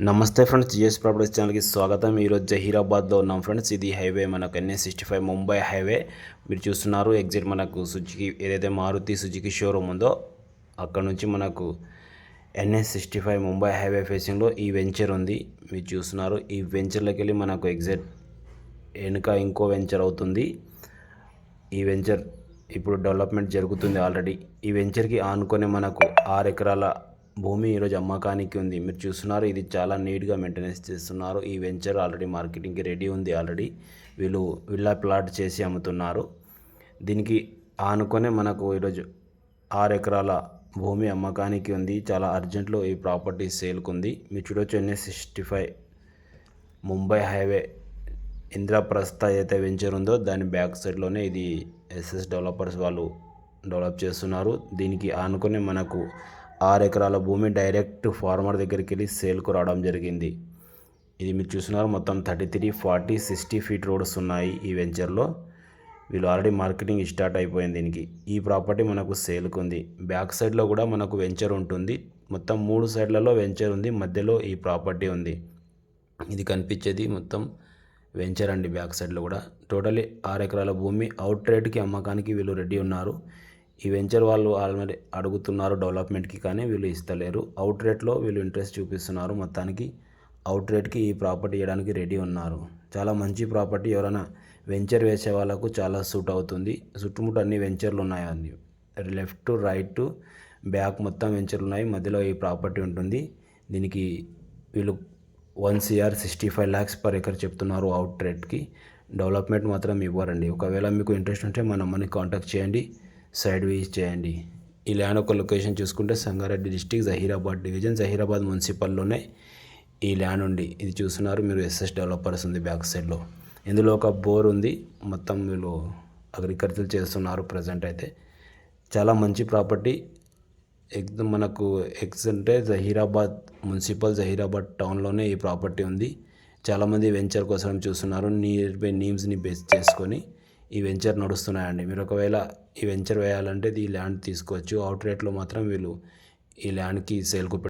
నమస్తే friends GS properties ఛానల్కి స్వాగతం. ఈరోజు జహీరాబాద్లో ఉన్నాం ఫ్రెండ్స్. ఇది హైవే మనకు NH sixty five Mumbai highway. మీరు చూస్తున్నారు ఎగ్జిట్ మనకు సుజుకి ఏదైతే మారుతి సుజుకి షోరూమ్ ఉందో అక్కడ నుంచి మనకు NH sixty five Mumbai highway ఫేసింగ్లో ఈ వెంచర్ ఉంది. మీరు చూస్తున్నారు ఈ వెంచర్లోకి వెళ్ళి మనకు ఎగ్జిట్ వెనుక ఇంకో వెంచర్ అవుతుంది. ఈ వెంచర్ ఇప్పుడు డెవలప్మెంట్ జరుగుతుంది ఆల్రెడీ ఈ వెంచర్కి ఆనుకొని మనకు ఆరు ఎకరాల భూమి ఈరోజు అమ్మకానికి ఉంది. మీరు చూస్తున్నారు ఇది చాలా నీట్గా మెయింటెనెన్స్ చేస్తున్నారు. ఈ వెంచర్ ఆల్రెడీ మార్కెటింగ్కి రెడీ ఉంది ఆల్రెడీ. వీళ్ళు విల్లా ప్లాట్ చేసి అమ్ముతున్నారు. దీనికి ఆనుకొనే మనకు ఈరోజు ఆరు ఎకరాల భూమి అమ్మకానికి ఉంది. చాలా అర్జెంట్లో ఈ ప్రాపర్టీ సేల్కి ఉంది మీరు చూడొచ్చు NH sixty five Mumbai highway Indraprastha ఏదైతే వెంచర్ ఉందో దాని బ్యాక్ సైడ్లోనే ఇది ఎస్ఎస్ డెవలపర్స్ వాళ్ళు డెవలప్ చేస్తున్నారు. దీనికి ఆనుకొని మనకు ఆరు ఎకరాల భూమి డైరెక్ట్ ఫార్మర్ దగ్గరికి వెళ్ళి సేల్కు రావడం జరిగింది. ఇది మీరు చూస్తున్నారు మొత్తం thirty three forty sixty feet roads ఉన్నాయి ఈ వెంచర్లో. వీళ్ళు ఆల్రెడీ మార్కెటింగ్ స్టార్ట్ అయిపోయింది దీనికి. ఈ ప్రాపర్టీ మనకు సేల్కు ఉంది. బ్యాక్ సైడ్లో కూడా మనకు వెంచర్ ఉంటుంది. మొత్తం మూడు సైడ్లలో వెంచర్ ఉంది మధ్యలో ఈ ప్రాపర్టీ ఉంది. ఇది కనిపించేది మొత్తం వెంచర్ అండి బ్యాక్ సైడ్లో కూడా. టోటలీ ఆరు ఎకరాల భూమి అవుట్ రేట్కి అమ్మకానికి వీళ్ళు రెడీ ఉన్నారు. ఈ వెంచర్ వాళ్ళు ఆల్రెడీ అడుగుతున్నారు డెవలప్మెంట్కి కానీ వీళ్ళు ఇస్తలేరు. అవుట్ రేట్లో వీళ్ళు ఇంట్రెస్ట్ చూపిస్తున్నారు. మొత్తానికి అవుట్ రేట్కి ఈ ప్రాపర్టీ ఇవ్వడానికి రెడీ ఉన్నారు. చాలా మంచి ప్రాపర్టీ ఎవరైనా వెంచర్ వేసే వాళ్ళకు చాలా సూట్ అవుతుంది. చుట్టుముట్టు అన్ని వెంచర్లు ఉన్నాయి అన్ని లెఫ్ట్ రైట్ బ్యాక్ మొత్తం వెంచర్లు ఉన్నాయి. మధ్యలో ఈ ప్రాపర్టీ ఉంటుంది. దీనికి వీళ్ళు one CR sixty five lakhs per acre చెప్తున్నారు అవుట్ రేట్కి. డెవలప్మెంట్ మాత్రం ఇవ్వరండి. ఒకవేళ మీకు ఇంట్రెస్ట్ ఉంటే మన మనీ కాంటాక్ట్ చేయండి. సైడ్ వేస్ చేయండి. ఈ ల్యాండ్ ఒక లొకేషన్ చూసుకుంటే సంగారెడ్డి డిస్టిక్ జహీరాబాద్ డివిజన్ జహీరాబాద్ మున్సిపల్లోనే ఈ ల్యాండ్ ఉంది. ఇది చూస్తున్నారు మీరు ఎస్ఎస్ డెవలపర్స్ ఉంది బ్యాక్ సైడ్లో ఇందులో ఒక బోర్ ఉంది. మొత్తం వీళ్ళు అగ్రికల్చర్ చేస్తున్నారు ప్రజెంట్ అయితే. చాలా మంచి ప్రాపర్టీ. ఎగ్జామ్ మనకు ఎగ్స్ అంటే జహీరాబాద్ మున్సిపల్ జహీరాబాద్ టౌన్లోనే ఈ ప్రాపర్టీ ఉంది. చాలామంది వెంచర్ కోసం చూస్తున్నారు. నియర్ బై నీమ్స్ని బేస్ చేసుకొని ఈ వెంచర్ నడుస్తున్నాయండి. మీరు ఒకవేళ ఈ వెంచర్ వేయాలంటే ఈ ల్యాండ్ తీసుకోవచ్చు. అవుట్ రేట్లో మాత్రం వీళ్ళు ఈ ల్యాండ్కి సేల్కు